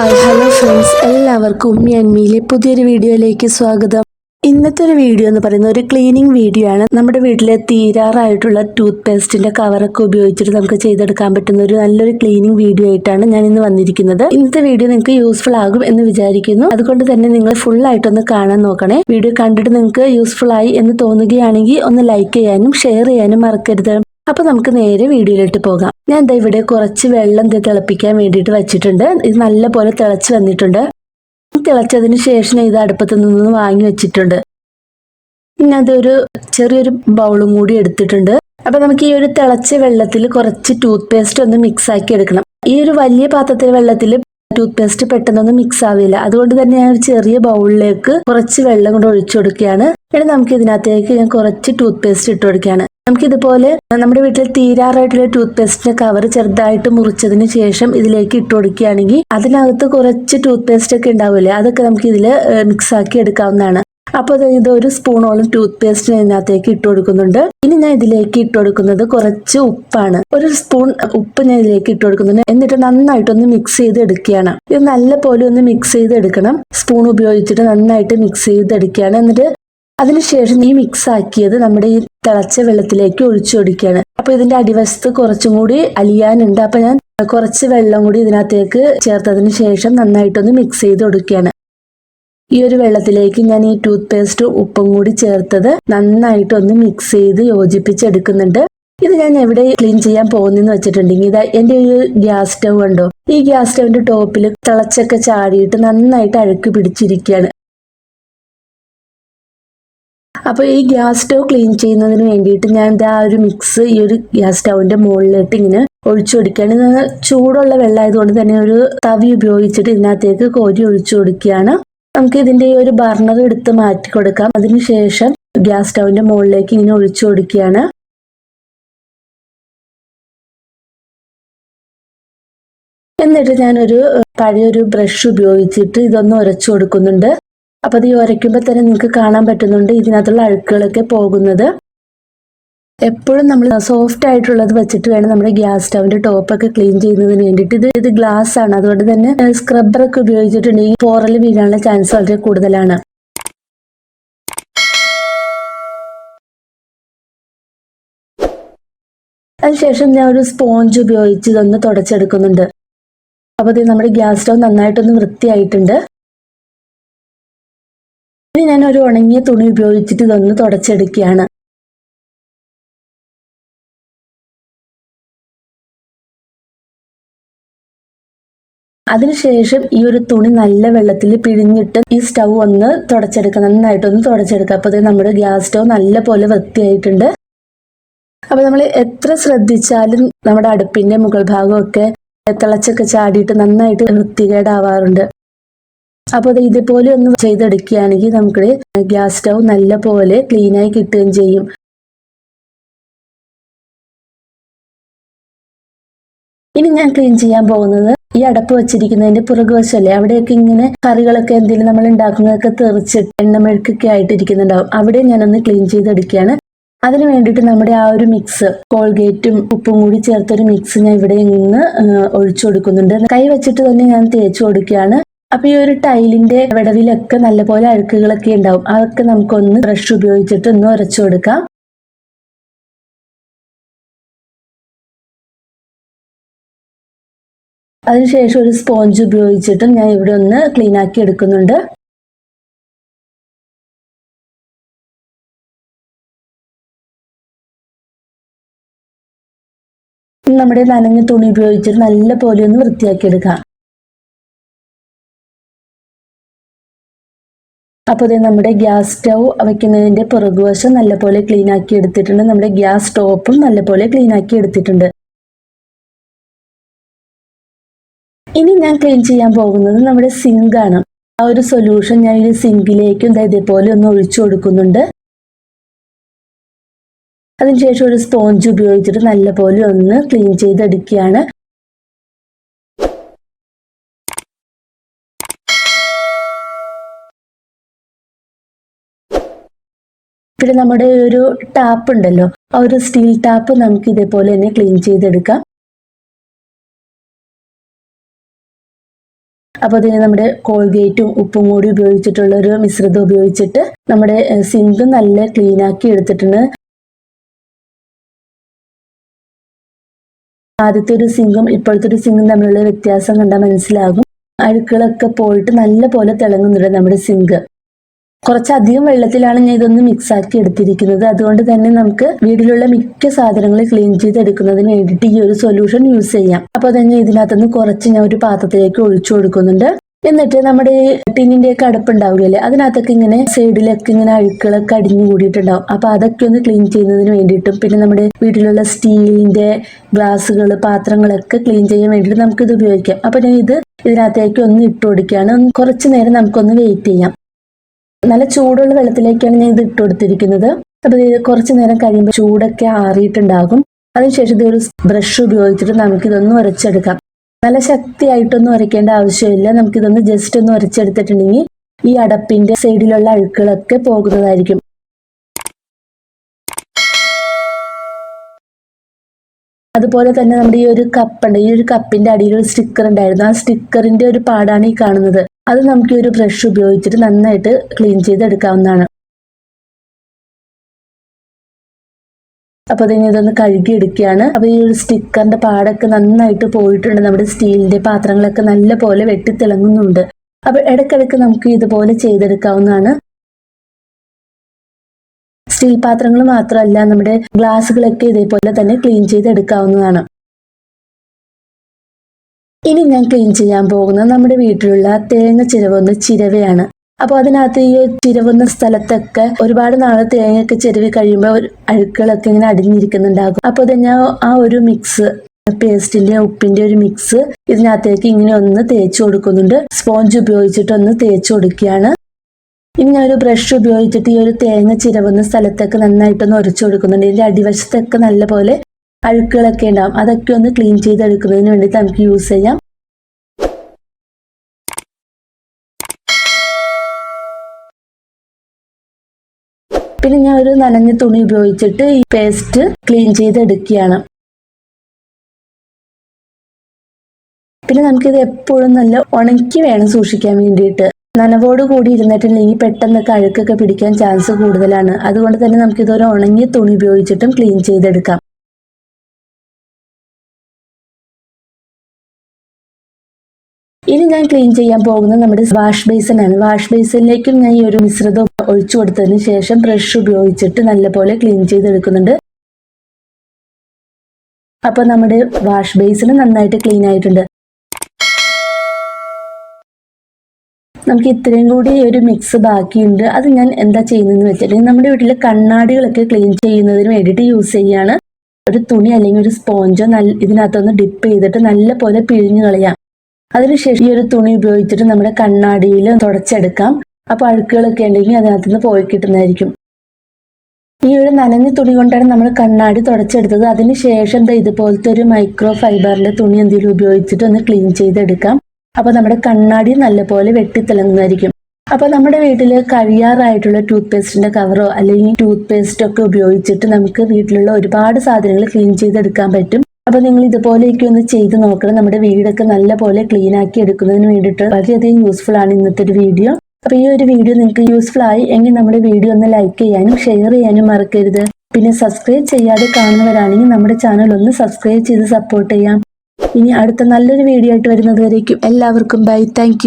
Hi hello friends. എല്ലാവർക്കും ഞാൻ മീലെ പുതിയൊരു വീഡിയോയിലേക്ക് സ്വാഗതം. ഇന്നത്തെ ഒരു വീഡിയോ എന്ന് പറയുന്നത് ഒരു ക്ലീനിങ് വീഡിയോ ആണ്. നമ്മുടെ വീട്ടിലെ തീരാറായിട്ടുള്ള ടൂത്ത് പേസ്റ്റിന്റെ കവറൊക്കെ ഉപയോഗിച്ചിട്ട് നമുക്ക് ചെയ്തെടുക്കാൻ പറ്റുന്ന ഒരു നല്ലൊരു ക്ലീനിങ് വീഡിയോ ആയിട്ടാണ് ഞാൻ ഇന്ന് വന്നിരിക്കുന്നത്. ഇന്നത്തെ വീഡിയോ നിങ്ങൾക്ക് യൂസ്ഫുൾ ആകും എന്ന് വിചാരിക്കുന്നു. അതുകൊണ്ട് തന്നെ നിങ്ങൾ ഫുൾ ആയിട്ടൊന്ന് കാണാൻ നോക്കണേ. വീഡിയോ കണ്ടിട്ട് നിങ്ങൾക്ക് യൂസ്ഫുൾ ആയി എന്ന് തോന്നുകയാണെങ്കിൽ ഒന്ന് ലൈക്ക് ചെയ്യാനും ഷെയർ ചെയ്യാനും മറക്കരുത്. അപ്പൊ നമുക്ക് നേരെ വീഡിയോയിലോട്ട് പോകാം. ഞാൻ എന്താ ഇവിടെ കുറച്ച് വെള്ളം തിളപ്പിക്കാൻ വേണ്ടിയിട്ട് വെച്ചിട്ടുണ്ട്. ഇത് നല്ല പോലെ തിളച്ച് വന്നിട്ടുണ്ട്. തിളച്ചതിന് ശേഷം ഇത് അടുപ്പത്ത് നിന്ന് വാങ്ങി വെച്ചിട്ടുണ്ട്. പിന്നെ അതൊരു ചെറിയൊരു ബൗളും കൂടി എടുത്തിട്ടുണ്ട്. അപ്പൊ നമുക്ക് ഈ ഒരു തിളച്ച വെള്ളത്തിൽ കുറച്ച് ടൂത്ത് പേസ്റ്റ് ഒന്ന് മിക്സ് ആക്കി എടുക്കണം. ഈ ഒരു വലിയ പാത്രത്തിലെ വെള്ളത്തിൽ ടൂത്ത് പേസ്റ്റ് പെട്ടെന്നൊന്നും മിക്സ് ആവില്ല. അതുകൊണ്ട് തന്നെ ഞാൻ ഒരു ചെറിയ ബൗളിലേക്ക് കുറച്ച് വെള്ളം കൊണ്ട് ഒഴിച്ചു കൊടുക്കുകയാണ്. ഇനി നമുക്ക് ഇതിനകത്തേക്ക് ഞാൻ കുറച്ച് ടൂത്ത് പേസ്റ്റ് ഇട്ട് കൊടുക്കുകയാണ്. നമുക്ക് ഇതുപോലെ നമ്മുടെ വീട്ടിൽ തീരാറായിട്ടുള്ള ടൂത്ത് പേസ്റ്റിന്റെ കവർ ചെറുതായിട്ട് മുറിച്ചതിന് ശേഷം ഇതിലേക്ക് ഇട്ട് കൊടുക്കുകയാണെങ്കിൽ അതിനകത്ത് കുറച്ച് ടൂത്ത് പേസ്റ്റ് ഒക്കെ ഉണ്ടാവില്ലേ? അതൊക്കെ നമുക്ക് ഇതിൽ മിക്സ് ആക്കി എടുക്കാവുന്നതാണ്. അപ്പോൾ ഇത് ഒരു സ്പൂണോളം ടൂത്ത് പേസ്റ്റ് ഇതിനകത്തേക്ക് ഇട്ട് കൊടുക്കുന്നുണ്ട്. ഇനി ഞാൻ ഇതിലേക്ക് ഇട്ട് കൊടുക്കുന്നത് കുറച്ച് ഉപ്പാണ്. ഒരു സ്പൂൺ ഉപ്പ് ഞാൻ ഇതിലേക്ക് ഇട്ട് കൊടുക്കുന്നുണ്ട്. എന്നിട്ട് നന്നായിട്ടൊന്ന് മിക്സ് ചെയ്ത് എടുക്കുകയാണ് ഇത് നല്ല പോലെ ഒന്ന് മിക്സ് ചെയ്ത് എടുക്കണം സ്പൂൺ ഉപയോഗിച്ചിട്ട് നന്നായിട്ട് മിക്സ് ചെയ്ത് എടുക്കുകയാണ് എന്നിട്ട് അതിനുശേഷം ഈ മിക്സ് ആക്കിയത് നമ്മുടെ ഈ തിളച്ച വെള്ളത്തിലേക്ക് ഒഴിച്ചു കൊടുക്കുകയാണ്. അപ്പൊ ഇതിന്റെ അടിവശത്ത് കുറച്ചും കൂടി അലിയാനുണ്ട്. അപ്പൊ ഞാൻ കുറച്ച് വെള്ളം കൂടി ഇതിനകത്തേക്ക് ചേർത്തതിന് ശേഷം നന്നായിട്ടൊന്ന് മിക്സ് ചെയ്ത് കൊടുക്കുകയാണ്. ഈ ഒരു വെള്ളത്തിലേക്ക് ഞാൻ ഈ ടൂത്ത് പേസ്റ്റ് ഉപ്പും കൂടി ചേർത്തത് നന്നായിട്ടൊന്ന് മിക്സ് ചെയ്ത് യോജിപ്പിച്ചെടുക്കുന്നുണ്ട്. ഇത് ഞാൻ എവിടെ ക്ലീൻ ചെയ്യാൻ പോകുന്നെന്ന് വെച്ചിട്ടുണ്ടെങ്കിൽ ഇതാ എന്റെ ഒരു ഗ്യാസ് സ്റ്റവ് ഉണ്ടോ ഈ ഗ്യാസ് സ്റ്റവിന്റെ ടോപ്പിൽ തിളച്ചൊക്കെ ചാടിയിട്ട് നന്നായിട്ട് അഴുക്ക് പിടിച്ചിരിക്കുകയാണ്. അപ്പോൾ ഈ ഗ്യാസ് സ്റ്റവ് ക്ലീൻ ചെയ്യുന്നതിന് വേണ്ടിയിട്ട് ഞാൻ ആ ഒരു മിക്സ് ഈ ഒരു ഗ്യാസ് സ്റ്റൗവിന്റെ മുകളിലിട്ട് ഇങ്ങനെ ഒഴിച്ചു കൊടുക്കുകയാണ്. ഇത് ചൂടുള്ള വെള്ളമായതുകൊണ്ട് തന്നെ ഒരു തവി ഉപയോഗിച്ചിട്ട് ഇതിനകത്തേക്ക് കോരി ഒഴിച്ചു കൊടുക്കുകയാണ്. നമുക്ക് ഇതിന്റെ ഈ ഒരു ബർണർ എടുത്ത് മാറ്റി കൊടുക്കാം. അതിനുശേഷം ഗ്യാസ് സ്റ്റൗവിന്റെ മുകളിലേക്ക് ഇങ്ങനെ ഒഴിച്ചു കൊടുക്കുകയാണ്. എന്നിട്ട് ഞാനൊരു പഴയൊരു ബ്രഷ് ഉപയോഗിച്ചിട്ട് ഇതൊന്ന് ഉരച്ചു കൊടുക്കുന്നുണ്ട്. അപ്പൊ അത് ഈ ഉരയ്ക്കുമ്പോൾ തന്നെ നിങ്ങൾക്ക് കാണാൻ പറ്റുന്നുണ്ട് ഇതിനകത്തുള്ള അഴുക്കുകളൊക്കെ പോകുന്നത്. എപ്പോഴും നമ്മൾ സോഫ്റ്റ് ആയിട്ടുള്ളത് വെച്ചിട്ട് വേണം നമ്മുടെ ഗ്യാസ് സ്റ്റവിന്റെ ടോപ്പൊക്കെ ക്ലീൻ ചെയ്യുന്നതിന് വേണ്ടിയിട്ട്. ഇത് ഇത് ഗ്ലാസ് ആണ്. അതുകൊണ്ട് തന്നെ സ്ക്രബ്ബറൊക്കെ ഉപയോഗിച്ചിട്ടുണ്ടെങ്കിൽ പോറൽ വീഴാനുള്ള ചാൻസ് വളരെ കൂടുതലാണ്. അതിനുശേഷം ഞാൻ ഒരു സ്പോഞ്ച് ഉപയോഗിച്ച് ഇതൊന്ന് തുടച്ചെടുക്കുന്നുണ്ട്. അപ്പോൾ ഇത് നമ്മുടെ ഗ്യാസ് സ്റ്റവ് നന്നായിട്ടൊന്ന് വൃത്തിയായിട്ടുണ്ട്. ഇനി ഞാൻ ഒരു ഉണങ്ങിയ തുണി ഉപയോഗിച്ചിട്ട് ഇതൊന്ന് തുടച്ചെടുക്കുകയാണ്. അതിനുശേഷം ഈ ഒരു തുണി നല്ല വെള്ളത്തിൽ പിഴിഞ്ഞിട്ട് ഈ സ്റ്റൗ ഒന്ന് തുടച്ചെടുക്കുക നന്നായിട്ടൊന്ന് തുടച്ചെടുക്കുക അപ്പോൾ നമ്മുടെ ഗ്യാസ് സ്റ്റൗ നല്ല പോലെ വൃത്തിയായിട്ടുണ്ട്. അപ്പോൾ നമ്മൾ എത്ര ശ്രദ്ധിച്ചാലും നമ്മുടെ അടുപ്പിന്റെ മുകൾ ഭാഗമൊക്കെ തിളച്ചൊക്കെ ചാടിയിട്ട് നന്നായിട്ട് വൃത്തികേടാവാറുണ്ട്. അപ്പോൾ ഇതുപോലെ ഒന്ന് ചെയ്തെടുക്കുകയാണെങ്കിൽ നമുക്ക് ഗ്യാസ് സ്റ്റൗ നല്ല പോലെ ക്ലീനായി കിട്ടുകയും ചെയ്യും. ഇനി ഞാൻ ക്ലീൻ ചെയ്യാൻ പോകുന്നത് ഈ അടപ്പ് വെച്ചിരിക്കുന്നതിന്റെ പുറകുവശല്ലേ? അവിടെയൊക്കെ ഇങ്ങനെ കറികളൊക്കെ എന്തെങ്കിലും നമ്മൾ ഉണ്ടാക്കുന്നതൊക്കെ തെറിച്ചിട്ട് എണ്ണമെഴുക്കൊക്കെ ആയിട്ടിരിക്കുന്നുണ്ടാവും. അവിടെ ഞാനൊന്ന് ക്ലീൻ ചെയ്തെടുക്കുകയാണ്. അതിന് വേണ്ടിയിട്ട് നമ്മുടെ ആ ഒരു മിക്സ് കോൾഗേറ്റും ഉപ്പും കൂടി ചേർത്തൊരു മിക്സ് ഞാൻ ഇവിടെ നിന്ന് ഒഴിച്ചു കൊടുക്കുന്നുണ്ട്. കൈ വെച്ചിട്ട് തന്നെ ഞാൻ തേച്ചു കൊടുക്കുകയാണ്. അപ്പൊ ഈ ഒരു ടൈലിന്റെ വിടവിലൊക്കെ നല്ലപോലെ അഴുക്കുകളൊക്കെ ഉണ്ടാവും. അതൊക്കെ നമുക്കൊന്ന് ബ്രഷ് ഉപയോഗിച്ചിട്ട് ഒന്ന് ഉരച്ചു കൊടുക്കാം. അതിനുശേഷം ഒരു സ്പോഞ്ച് ഉപയോഗിച്ചിട്ടും ഞാൻ ഇവിടെ ഒന്ന് ക്ലീൻ ആക്കി എടുക്കുന്നുണ്ട്. നമ്മുടെ നനഞ്ഞ തുണി ഉപയോഗിച്ചിട്ട് നല്ല പോലെ ഒന്ന് വൃത്തിയാക്കി എടുക്കാം. അപ്പോൾ ഇത് നമ്മുടെ ഗ്യാസ് സ്റ്റൗ വയ്ക്കുന്നതിന്റെ പുറകുവശം നല്ലപോലെ ക്ലീൻ ആക്കി എടുത്തിട്ടുണ്ട്. നമ്മുടെ ഗ്യാസ് സ്റ്റോപ്പും നല്ലപോലെ ക്ലീൻ ആക്കി എടുത്തിട്ടുണ്ട്. ഇനി ഞാൻ ക്ലീൻ ചെയ്യാൻ പോകുന്നത് നമ്മുടെ സിങ്ക് ആണ്. ആ ഒരു സൊല്യൂഷൻ ഞാൻ ഈ സിങ്കിലേക്കും ഇതേപോലെ ഒന്ന് ഒഴിച്ചു കൊടുക്കുന്നുണ്ട്. അതിനുശേഷം ഒരു സ്പോഞ്ച് ഉപയോഗിച്ചിട്ട് നല്ലപോലെ ഒന്ന് ക്ലീൻ ചെയ്തെടുക്കുകയാണ്. പിന്നെ നമ്മുടെ ഒരു ടാപ്പ് ഉണ്ടല്ലോ ആ ഒരു സ്റ്റീൽ ടാപ്പ് നമുക്ക് ഇതേപോലെ തന്നെ ക്ലീൻ ചെയ്തെടുക്കാം. അപ്പോൾ അതിന് നമ്മുടെ കോൾഗേറ്റും ഉപ്പും കൂടി ഉപയോഗിച്ചിട്ടുള്ള ഒരു മിശ്രിതം ഉപയോഗിച്ചിട്ട് നമ്മുടെ സിങ്ക് നല്ല ക്ലീൻ ആക്കി എടുത്തിട്ടുണ്ട്. ആദ്യത്തെ ഒരു സിങ്കും ഇപ്പോഴത്തെ ഒരു സിങ്കും തമ്മിലുള്ള വ്യത്യാസം കണ്ടാൽ മനസ്സിലാകും. അഴുക്കുകളൊക്കെ പോയിട്ട് നല്ല പോലെ തിളങ്ങുന്നുണ്ട് നമ്മുടെ സിങ്ക് കുറച്ചധികം വെള്ളത്തിലാണ് ഞാൻ ഇതൊന്ന് മിക്സ് ആക്കി എടുത്തിരിക്കുന്നത്. അതുകൊണ്ട് തന്നെ നമുക്ക് വീട്ടിലുള്ള മിക്ക സാധനങ്ങൾ ക്ലീൻ ചെയ്തെടുക്കുന്നതിന് വേണ്ടിയിട്ട് ഈ ഒരു സൊല്യൂഷൻ യൂസ് ചെയ്യാം. അപ്പോൾ തന്നെ ഇതിനകത്തുനിന്ന് കുറച്ച് ഞാൻ ഒരു പാത്രത്തിലേക്ക് ഒഴിച്ചു കൊടുക്കുന്നുണ്ട്. എന്നിട്ട് നമ്മുടെ ടീനിന്റെ ഒക്കെ അടുപ്പുണ്ടാവില്ലേ അതിനകത്തൊക്കെ ഇങ്ങനെ സൈഡിലൊക്കെ ഇങ്ങനെ അഴുക്കുകളൊക്കെ അടിഞ്ഞു കൂടിയിട്ടുണ്ടാവും. അപ്പൊ അതൊക്കെ ഒന്ന് ക്ലീൻ ചെയ്യുന്നതിന് വേണ്ടിയിട്ടും പിന്നെ നമ്മുടെ വീട്ടിലുള്ള സ്റ്റീലിന്റെ ഗ്ലാസ്സുകൾ പാത്രങ്ങളൊക്കെ ക്ലീൻ ചെയ്യാൻ വേണ്ടിയിട്ട് ഇത് ഉപയോഗിക്കാം. അപ്പൊ ഞാൻ ഇത് ഇതിനകത്തേക്ക് ഒന്ന് ഇട്ട് കൊടുക്കുകയാണ്. കുറച്ച് നേരം നമുക്കൊന്ന് വെയിറ്റ് ചെയ്യാം. നല്ല ചൂടുള്ള വെള്ളത്തിലേക്കാണ് ഞാൻ ഇത് ഇട്ട് കൊടുത്തിരിക്കുന്നത് അപ്പൊ ഇത് കുറച്ച് നേരം കഴിയുമ്പോൾ ചൂടൊക്കെ ആറിയിട്ടുണ്ടാകും. അതിനുശേഷം ഇത് ഒരു ബ്രഷ് ഉപയോഗിച്ചിട്ട് നമുക്ക് ഇതൊന്ന് ഉരച്ചെടുക്കാം. നല്ല ശക്തിയായിട്ടൊന്നും ഉരയ്ക്കേണ്ട ആവശ്യമില്ല. നമുക്ക് ഇതൊന്ന് ജസ്റ്റ് ഒന്ന് ഉരച്ചെടുത്തിട്ടുണ്ടെങ്കിൽ ഈ അടപ്പിന്റെ സൈഡിലുള്ള അഴുക്കുകളൊക്കെ പോകുന്നതായിരിക്കും. അതുപോലെ തന്നെ നമ്മുടെ ഈ ഒരു കപ്പുണ്ട് ഈ ഒരു കപ്പിന്റെ അടിയിൽ ഒരു സ്റ്റിക്കർ ഉണ്ടായിരുന്നു. ആ സ്റ്റിക്കറിന്റെ ഒരു പാടാണ് ഈ കാണുന്നത്. അത് നമുക്ക് ഒരു ബ്രഷ് ഉപയോഗിച്ചിട്ട് നന്നായിട്ട് ക്ലീൻ ചെയ്തെടുക്കാവുന്നതാണ്. അപ്പൊ അതിന് ഇതൊന്ന് കഴുകി എടുക്കുകയാണ് അപ്പൊ ഈ ഒരു സ്റ്റിക്കറിന്റെ പാടൊക്കെ നന്നായിട്ട് പോയിട്ടുണ്ട്. നമ്മുടെ സ്റ്റീലിന്റെ പാത്രങ്ങളൊക്കെ നല്ല പോലെ വെട്ടിത്തിളങ്ങുന്നുണ്ട് അപ്പൊ ഇടയ്ക്കിടയ്ക്ക് നമുക്ക് ഇതുപോലെ ചെയ്തെടുക്കാവുന്നതാണ്. സ്റ്റീൽ പാത്രങ്ങൾ മാത്രമല്ല നമ്മുടെ ഗ്ലാസ്സുകളൊക്കെ ഇതേപോലെ തന്നെ ക്ലീൻ ചെയ്തെടുക്കാവുന്നതാണ്. ഇനി ഞാൻ ക്ലീൻ ചെയ്യാൻ പോകുന്നത് നമ്മുടെ വീട്ടിലുള്ള തേങ്ങ ചിരവുന്ന ചിരവയാണ്. അപ്പോൾ അതിനകത്ത് ഈ ചിരവുന്ന സ്ഥലത്തൊക്കെ ഒരുപാട് നാൾ തേങ്ങയൊക്കെ ചിരവി കഴിയുമ്പോൾ അഴുക്കുകളൊക്കെ ഇങ്ങനെ അടിഞ്ഞിരിക്കുന്നുണ്ടാകും. അപ്പോൾ അത് ഞാൻ ആ ഒരു മിക്സ് പേസ്റ്റിന്റെ ഉപ്പിന്റെ ഒരു മിക്സ് ഇതിനകത്തേക്ക് ഇങ്ങനെ ഒന്ന് തേച്ച് കൊടുക്കുന്നുണ്ട്. സ്പോഞ്ച് ഉപയോഗിച്ചിട്ട് ഒന്ന് തേച്ച് കൊടുക്കുകയാണ്. ഇനി ഞാൻ ഒരു ബ്രഷ് ഉപയോഗിച്ചിട്ട് ഈ ഒരു തേങ്ങ ചിരവുന്ന സ്ഥലത്തൊക്കെ നന്നായിട്ടൊന്ന് ഉരച്ചു കൊടുക്കുന്നുണ്ട്. ഇതിന്റെ അടിവശത്തൊക്കെ നല്ലപോലെ അഴുക്കുകളൊക്കെ ഉണ്ടാവും. അതൊക്കെ ഒന്ന് ക്ലീൻ ചെയ്തെടുക്കുന്നതിന് വേണ്ടിയിട്ട് നമുക്ക് യൂസ് ചെയ്യാം. പിന്നെ ഞാൻ ഒരു നനഞ്ഞ തുണി ഉപയോഗിച്ചിട്ട് ഈ പേസ്റ്റ് ക്ലീൻ ചെയ്തെടുക്കുകയാണ്. പിന്നെ നമുക്കിത് എപ്പോഴും നല്ല ഉണക്കി വേണം സൂക്ഷിക്കാൻ വേണ്ടിയിട്ട്. നനവോട് കൂടി ഇരുന്നിട്ടുണ്ടെങ്കിൽ പെട്ടെന്നൊക്കെ അഴുക്കൊക്കെ പിടിക്കാൻ ചാൻസ് കൂടുതലാണ്. അതുകൊണ്ട് തന്നെ നമുക്കിതൊരു ഉണങ്ങിയ തുണി ഉപയോഗിച്ചിട്ടും ക്ലീൻ ചെയ്തെടുക്കാം. ഇനി ഞാൻ ക്ലീൻ ചെയ്യാൻ പോകുന്നത് നമ്മുടെ വാഷ് ബേസിനാണ് വാഷ് ബേസിനിലേക്കും ഞാൻ ഈ ഒരു മിശ്രിതം ഒഴിച്ചു കൊടുത്തതിന് ശേഷം ബ്രഷ് ഉപയോഗിച്ചിട്ട് നല്ലപോലെ ക്ലീൻ ചെയ്തെടുക്കുന്നുണ്ട്. അപ്പൊ നമ്മുടെ വാഷ് ബേസിന് നന്നായിട്ട് ക്ലീൻ ആയിട്ടുണ്ട്. നമുക്ക് ഇത്രയും കൂടി ഒരു മിക്സ് ബാക്കിയുണ്ട്. അത് ഞാൻ എന്താ ചെയ്യുന്നതെന്ന് വെച്ചാൽ നമ്മുടെ വീട്ടിലെ കണ്ണാടികളൊക്കെ ക്ലീൻ ചെയ്യുന്നതിന് വേണ്ടിയിട്ട് യൂസ് ചെയ്യാണ്. ഒരു തുണി അല്ലെങ്കിൽ ഒരു സ്പോഞ്ചോ നല്ല ഇതിനകത്തൊന്ന് ഡിപ്പ് ചെയ്തിട്ട് നല്ല പോലെ പിഴിഞ്ഞു കളയാം. അതിനുശേഷം ഈ ഒരു തുണി ഉപയോഗിച്ചിട്ട് നമ്മുടെ കണ്ണാടിയിൽ തുടച്ചെടുക്കാം. അപ്പോൾ അഴുക്കുകളൊക്കെ ഉണ്ടെങ്കിൽ അതിനകത്ത് നിന്ന് പോയി കിട്ടുന്നതായിരിക്കും. ഈ ഒരു നനഞ്ഞ തുണി കൊണ്ടാണ് നമ്മൾ കണ്ണാടി തുടച്ചെടുത്തത്. അതിനുശേഷം ഇതുപോലത്തെ ഒരു മൈക്രോ ഫൈബറിന്റെ തുണി എന്തെങ്കിലും ഉപയോഗിച്ചിട്ട് ഒന്ന് ക്ലീൻ ചെയ്തെടുക്കാം. അപ്പോൾ നമ്മുടെ കണ്ണാടി നല്ലപോലെ വെട്ടിത്തിളങ്ങുന്നതായിരിക്കും. അപ്പോൾ നമ്മുടെ വീട്ടിൽ കഴിയാറായിട്ടുള്ള ടൂത്ത് പേസ്റ്റിന്റെ കവറോ അല്ലെങ്കിൽ ടൂത്ത് പേസ്റ്റ് ഒക്കെ ഉപയോഗിച്ചിട്ട് നമുക്ക് വീട്ടിലുള്ള ഒരുപാട് സാധനങ്ങൾ ക്ലീൻ ചെയ്തെടുക്കാൻ പറ്റും. അപ്പൊ നിങ്ങൾ ഇതുപോലെയൊക്കെ ഒന്ന് ചെയ്ത് നോക്കണം. നമ്മുടെ വീടൊക്കെ നല്ല പോലെ ക്ലീൻ ആക്കി എടുക്കുന്നതിന് വേണ്ടിയിട്ട് വളരെയധികം യൂസ്ഫുൾ ആണ് ഇന്നത്തെ ഒരു വീഡിയോ അപ്പൊ ഈ ഒരു വീഡിയോ നിങ്ങൾക്ക് യൂസ്ഫുൾ ആയി എങ്കിൽ നമ്മുടെ വീഡിയോ ഒന്ന് ലൈക്ക് ചെയ്യാനും ഷെയർ ചെയ്യാനും മറക്കരുത്. പിന്നെ സബ്സ്ക്രൈബ് ചെയ്യാതെ കാണുന്നവരാണെങ്കിൽ നമ്മുടെ ചാനൽ ഒന്ന് സബ്സ്ക്രൈബ് ചെയ്ത് സപ്പോർട്ട് ചെയ്യാം. ഇനി അടുത്ത നല്ലൊരു വീഡിയോ ആയിട്ട് വരുന്നത് വരേക്കും. എല്ലാവർക്കും ബൈ താങ്ക്